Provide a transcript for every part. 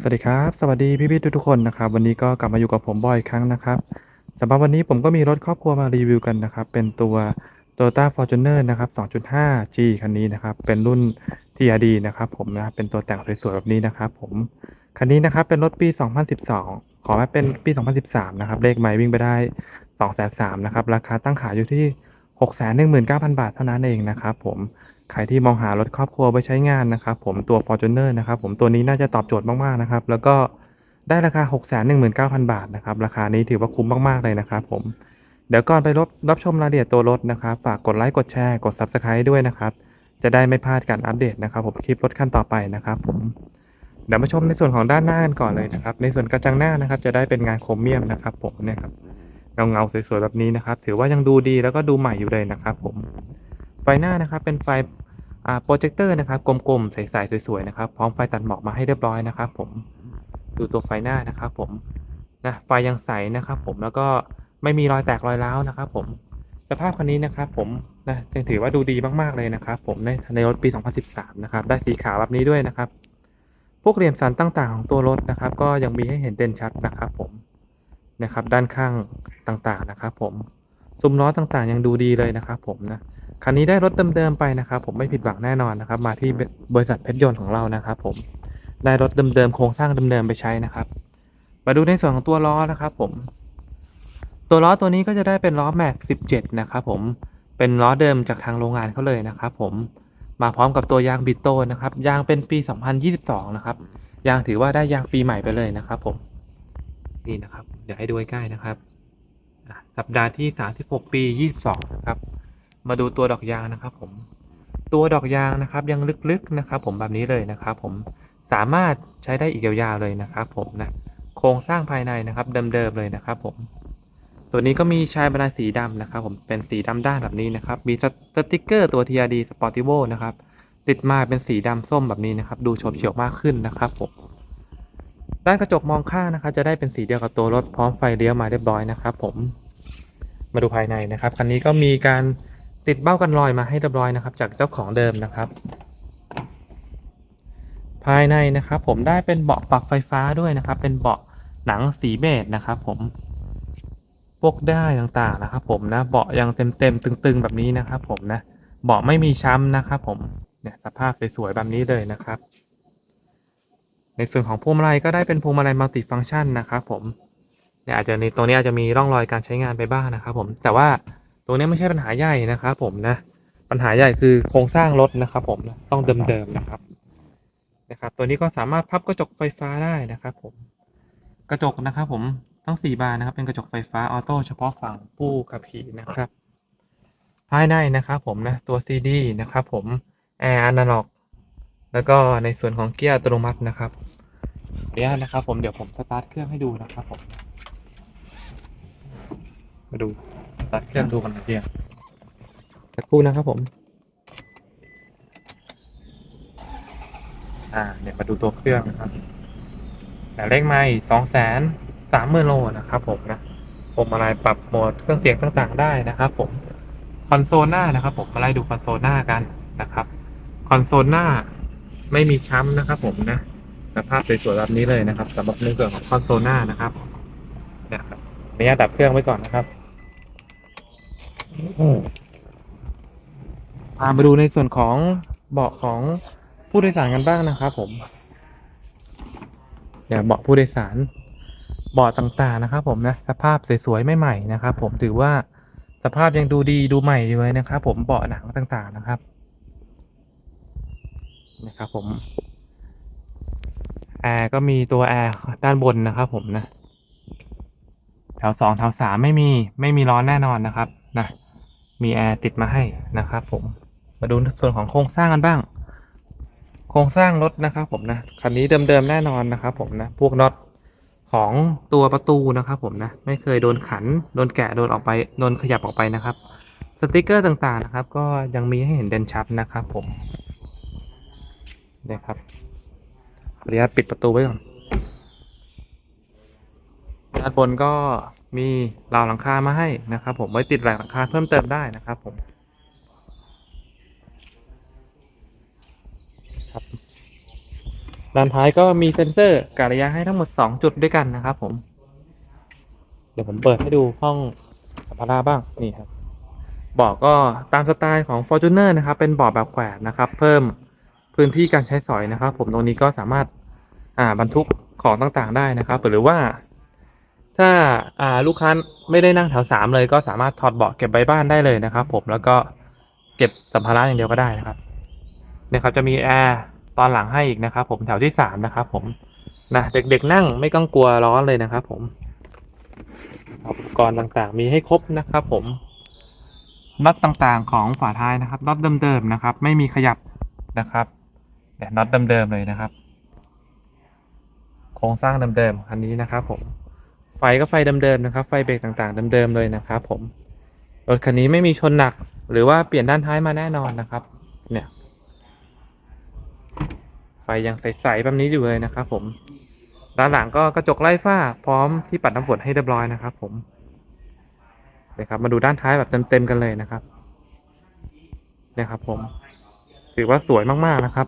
สวัสดีครับ สวัสดีพี่ๆทุกๆคนนะครับ วันนี้ก็กลับมาอยู่กับผมบอยอีกครั้งนะครับสำหรับวันนี้ผมก็มีรถครอบครัวมารีวิวกันนะครับ เป็นตัว Toyota Fortuner นะครับ 2.5G คันนี้นะครับ เป็นรุ่น TRD นะครับผมนะเป็นตัวแต่งสวยๆแบบนี้นะครับผม คันนี้นะครับเป็นรถปี 2012 ขอให้เป็นปี 2013 นะครับ เลขไมล์วิ่งไปได้203,000นะครับ ราคาตั้งขายอยู่ที่ 619,000 บาทเท่านั้นเองนะครับผม ใครที่มองหารถครอบครัวไว้ใช้งานนะครับผมตัว Fortuner นะครับผมตัวนี้น่าจะตอบโจทย์มากๆนะครับแล้วก็ได้ราคา 619,000 บาทนะครับราคานี้ถือว่าคุ้มมากๆเลยนะครับผมเดี๋ยวก่อนไปรับรับชมรายละเอียดตัวรถนะครับฝากกดไลค์กดแชร์กด Subscribe ด้วยนะครับจะได้ไม่พลาดการอัปเดตนะครับผมคลิปรถคันต่อไปนะครับผมเดี๋ยวมาชมในส่วนของด้านหน้ากันก่อนเลยนะครับในส่วนกระจังหน้านะครับจะได้เป็นงานโครเมียมนะครับผมเนี่ยครับเงาเงาสวยๆแบบนี้นะครับถือว่ายังดูดีแล้วก็ดูใหม่อยู่เลยนะครับผม ไฟหน้านะครับเป็นไฟอ่าโปรเจคเตอร์นะครับกลมๆใสๆสวยๆนะครับพร้อมไฟตัดหมอกมาให้เรียบร้อยนะครับ ผมดูตัวไฟหน้านะครับ ผมนะไฟยังใสนะครับ ผมแล้วก็ไม่มีรอยแตกรอยร้าวนะครับ ผมสภาพคันนี้นะครับ ผมนะยังถือว่าดูดีมากๆเลยนะครับ ผมในในรถปี 2013 นะครับ ได้สีขาวแบบนี้ด้วยนะครับ พวกเหลี่ยมสันต่างๆของตัวรถนะครับ ก็ยังมีให้เห็นเด่นชัดนะครับ ผมนะครับ ด้านข้างต่างๆนะครับ ผม ซุ้มล้อต่างๆ ยังดูดีเลยนะครับผมนะคันนี้ได้รถเดิมๆไปนะครับ ผมไม่ผิดหวังแน่นอนนะครับ มาที่บริษัทเพชรยนต์ของเรานะครับ ผมได้รถเดิมๆโครงสร้างเดิมๆไปใช้นะครับ มาดูในส่วนของตัวล้อนะครับ ผม ตัวล้อตัวนี้ก็จะได้เป็นล้อแม็ก17 นะครับผมเป็นล้อเดิมจากทางโรงงานเขาเลยนะครับ ผมมาพร้อมกับตัวยางบิโตนะครับยางเป็นปี 2022 นะครับยางถือว่าได้ยางปีใหม่ไปเลยนะครับ ผมนี่นะครับ เดี๋ยวให้ดูใกล้ๆนะครับ สัปดาห์ที่ 36 ปี 22 นะครับ มาดูตัวดอกยางนะครับ ผม ตัวดอกยางนะครับยังลึกๆนะครับ ผมแบบนี้เลยนะครับ ผมสามารถใช้ได้อีกยาวๆเลยนะครับ ผมนะโครงสร้างภายในนะครับเดิมๆเลยนะครับ ผม ตัวนี้ก็มีชายบรรณาสีดำนะครับ ผมเป็นสีดำด้านแบบนี้นะครับ มีสติกเกอร์ตัว TRD Sportivo นะครับ ติดมาเป็นสีดำส้มแบบนี้นะครับ ดูโฉบเฉี่ยวมากขึ้นนะครับผม ด้านกระจกมองข้างนะครับ จะได้เป็นสีเดียวกับตัวรถพร้อมไฟเลี้ยวมาเรียบร้อยนะครับผมมาดูภายในนะครับคันนี้ก็มีการติดเบ้ากันรอยมาให้เรียบร้อยนะครับ จากเจ้าของเดิมนะครับ ภายในนะครับ ผมได้เป็นเบาะปรับไฟฟ้าด้วยนะครับ เป็นเบาะหนังสีเบจนะครับ ผมพวกได้ต่างๆนะครับ ผมนะเบาะยังเต็มๆตึง ๆ แบบนี้นะครับ ผมนะเบาะไม่มีช้ำนะครับ ผมเนี่ยสภาพสวยๆแบบนี้เลยนะครับ ในส่วนของพวงมาลัยก็ได้เป็นพวงมาลัยมัลติฟังก์ชันนะครับผมเนี่ยอาจจะในตรงนี้อาจจะมีร่องรอยการใช้งานไปบ้างนะครับผมแต่ว่าตรงนี้ไม่ใช่ปัญหาใหญ่นะครับผมนะปัญหาใหญ่คือโครงสร้างรถนะครับผมนะต้องเดิมๆนะครับนะครับ ตัวนี้ก็สามารถพับกระจกไฟฟ้าได้นะครับผมกระจกนะครับผมทั้ง 4 บานนะครับ เป็นกระจกไฟฟ้าออโต้เฉพาะฝั่งผู้ขับขี่นะครับ ภายในนะครับผมนะตัว CD นะครับผมแอร์อนาล็อก แล้วก็ในส่วนของเกียร์อัตโนมัตินะครับขออนุญาตนะครับผมเดี๋ยวผมสตาร์ทเครื่องให้ดูนะครับผมมาดูสตาร์ทเครื่องดูกันหน่อยเดียวสักครู่นะครับผม อ่าเนี่ยมาดูตัวเครื่องนะครับแต่เลขไม่สองแสนสามหมื่นโลนะครับผมนะผมอะไรปรับโหมดเครื่องเสียงต่างๆได้นะครับผมคอนโซลหน้านะครับผมมาไล่ดูคอนโซลหน้ากันนะครับคอนโซลหน้า ไม่มีช้ำนะครับผมนะสภาพสวยๆแบบนี้เลยนะครับสำหรับในส่วนของคอนโซลหน้านะครับเนี่ยครับอนุญาตดับเครื่องไว้ก่อนนะครับพามาดูในส่วนของเบาะของผู้โดยสารกันบ้างนะครับผมเนี่ยวเบาะผู้โดยสารเบาะต่างๆนะครับ ผมนะสภาพสวยๆไม่ใหม่นะครับ ผมถือว่าสภาพยังดูดีดูใหม่อยู่เลยนะครับ ผมเบาะหนังต่างๆนะครับ นะครับผมแอร์ก็มีตัวแอร์ด้านบนนะครับผมนะแถวสองแถวสามไม่มีไม่มีร้อนแน่นอนนะครับนะมีแอร์ติดมาให้นะครับผมมาดูส่วนของโครงสร้างกันบ้าง โครงสร้างรถนะครับผมนะคันนี้เดิมๆแน่นอนนะครับผมนะพวกน็อตของตัวประตูนะครับผมนะไม่เคยโดนขันโดนแกะโดนออกไปโดนขยับออกไปนะครับ สติกเกอร์ต่างๆนะครับ ก็ยังมีให้เห็นเด่นชัดนะครับผม นี่ยครับขออนุญาตปิดประตูไว้ก่อนด้านบนก็มีราวหลังคามาให้นะครับ ผมไว้ติดแหลังคาเพิ่มเติมได้นะครับ ผมครับด้านท้ายก็มีเซ็นเซอร์กะระยะให้ทั้งหมด 2 จุดด้วยกันนะครับ ผม เดี๋ยวผมเปิดให้ดูห้องสัมภาระบ้างนี่ครับบาะก็ตามสไตล์ของ Fortuner นะครับ เป็นบาะแบบแขวนนะครับ เพิ่ม พื้นที่การใช้สอยนะครับ ผมตรงนี้ก็สามารถอ่าบรรทุกของต่างๆได้นะครับ หรือว่า ถ้าอ่าลูกค้าไม่ได้นั่งแถวสามเลยก็สามารถถอดเบาะเก็บไว้บ้านได้เลยนะครับ ผมแล้วก็เก็บสัมภาระอย่างเดียวก็ได้นะครับเนี่ยครับจะมีแอร์ตอนหลังให้อีกนะครับ ผมแถวที่สามนะครับผมนะเด็กๆนั่งไม่ต้องกลัวร้อนเลยนะครับ ผมอุปกรณ์ต่างๆ มีให้ครบนะครับ ผมน็อตต่างๆ ของฝาท้ายนะครับน็อตเดิมๆนะครับ ไม่มีขยับนะครับ เนี่ยน็อตเดิมๆเลยนะครับ โครงสร้างเดิมๆคันนี้นะครับผม ไฟก็ไฟเดิมๆนะครับ ไฟเบรกต่างๆเดิมๆเลยนะครับ ผม รถคันนี้ไม่มีชนหนัก หรือว่าเปลี่ยนด้านท้ายมาแน่นอนนะครับ เนี่ย ไฟยังใสๆแบบนี้อยู่เลยนะครับผม ด้านหลังก็กระจกไล่ฝ้า พร้อมที่ปัดน้ำฝนให้เรียบร้อยนะครับ ผมเนี่ยครับมาดูด้านท้ายแบบเต็มๆกันเลยนะครับเนี่ยครับผม ถือว่าสวยมากๆนะครับ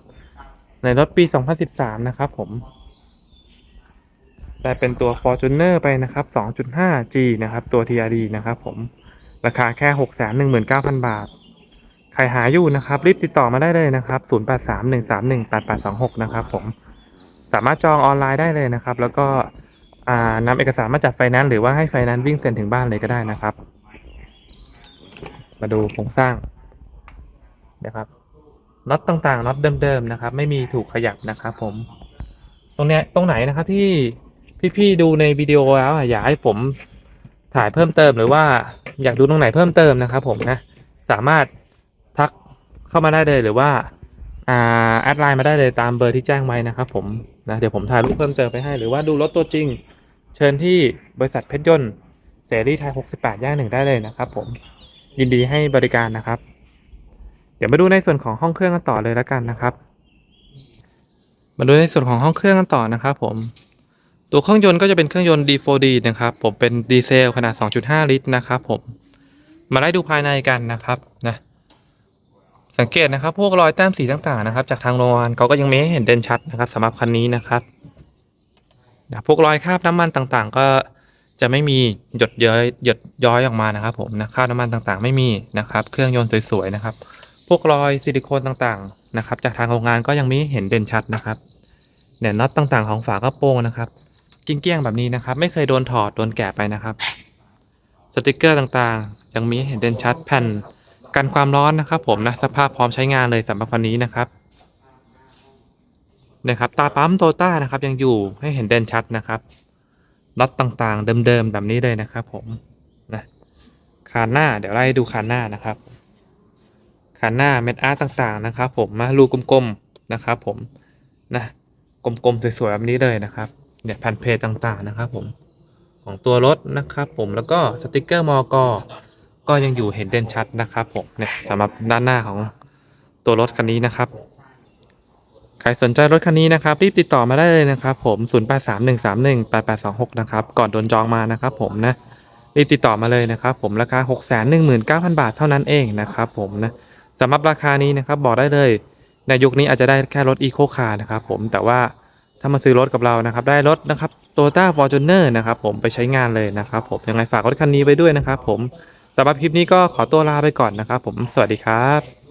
ในรถปี 2013 นะครับผม ได้เป็นตัว Fortuner ไปนะครับ 2.5G นะครับ ตัว TRD นะครับผม ราคาแค่ 619,000 บาท ใครหาอยู่นะครับ รีบติดต่อมาได้เลยนะครับ 0831318826 นะครับผม สามารถจองออนไลน์ได้เลยนะครับ แล้วก็นำเอกสารมาจัดไฟแนนซ์หรือว่าให้ไฟแนนซ์วิ่งเซ็นถึงบ้านเลยก็ได้นะครับ มาดูโครงสร้างนะครับ น็อตต่างๆน็อตเดิมๆนะครับ ไม่มีถูกขยับนะครับผม ตรงเนี้ยตรงไหนนะครับที่พี่ๆดูในวิดีโอแล้วอยากให้ผมถ่ายเพิ่มเติมหรือว่าอยากดูตรงไหนเพิ่มเติมนะครับ ผมนะสามารถทักเข้ามาได้เลยหรือว่าอ่าแอดไลน์มาได้เลยตามเบอร์ที่แจ้งไว้นะครับ ผมนะเดี๋ยวผมถ่ายรูปเพิ่มเติมไปให้ หรือว่าดูรถตัวจริง เชิญที่บริษัทเพชรยนต์เสรีไทย 68 ย่างหนึ่งได้เลยนะครับ ผมยินดีให้บริการนะครับ เดี๋ยวมาดูในส่วนของห้องเครื่องกันต่อเลยแล้วกันนะครับ มาดูในส่วนของห้องเครื่องกันต่อนะครับผมตัวเครื่องยนต์ก็จะเป็นเครื่องยนต์ D4D นะครับผมเป็นดีเซลขนาด 2.5 ลิตรนะครับผมมาไล่ดูภายในกันนะครับนะสังเกตนะครับ พวกรอยแต้มสีต่างๆนะครับ จากทางโรงงานเขาก็ยังไม่เห็นเด่นชัดนะครับสำหรับคันนี้นะครับนะพวกรอยคราบน้ำมันต่างๆ ก็จะไม่มีหยดเย้ยหยดย้อยออกมานะครับ ผมนะคราบน้ำมันต่างๆ ไม่มีนะครับ เครื่องยนต์สวยๆนะครับ พวกรอยซิลิโคนต่างๆนะครับ จากทางโรงงานก็ยังไม่เห็นเด่นชัดนะครับเนี่ยน็อตต่างๆของฝากระโปรงนะครับกิ้งเกี้ยงแบบนี้นะครับ ไม่เคยโดนถอดโดนแกะไปนะครับ สติกเกอร์ต่างๆ ยังมีเห็นเด่นชัดแผ่นกันความร้อนนะครับ ผมนะสภาพพร้อมใช้งานเลยสำหรับคันนี้นะครับนะครับตาปั๊มโตต้านะครับ ยังอยู่ให้เห็นเด่นชัดนะครับน็อตต่างๆ เดิมๆแบบนี้เลยนะครับ ผมนะคานหน้าเดี๋ยวไล่ดูคานหน้านะครับ ขาหน้าเม็ดอาร์ตต่างๆนะครับ ผมมารูกลมๆนะครับผมนะกลมๆสวยๆแบบนี้เลยนะครับเนี่ยแผ่นเพจต่างๆนะครับ ผมของตัวรถนะครับผมแล้วก็สติกเกอร์มอกก็ยังอยู่เห็นเด่นชัดนะครับ ผมเนี่ยสำหรับด้านหน้าของตัวรถคันนี้นะครับใครสนใจรถคันนี้นะครับ รีบติดต่อมาได้เลยนะครับ ผม 0831318826 นะครับ ก่อนโดนจองมานะครับ ผมนะรีบติดต่อมาเลยนะครับ ผมราคา 619,000 บาทเท่านั้นเองนะครับ ผมนะ สำหรับราคานี้นะครับบอกได้เลย ในยุคนี้อาจจะได้แค่รถ Eco Car นะครับผมแต่ว่าถ้ามาซื้อรถกับเรานะครับ ได้รถนะครับ Toyota Fortuner นะครับผมไปใช้งานเลยนะครับผมยังไงฝากรถคันนี้ไว้ด้วยนะครับผมสำหรับคลิปนี้ก็ขอตัวลาไปก่อนนะครับผมสวัสดีครับ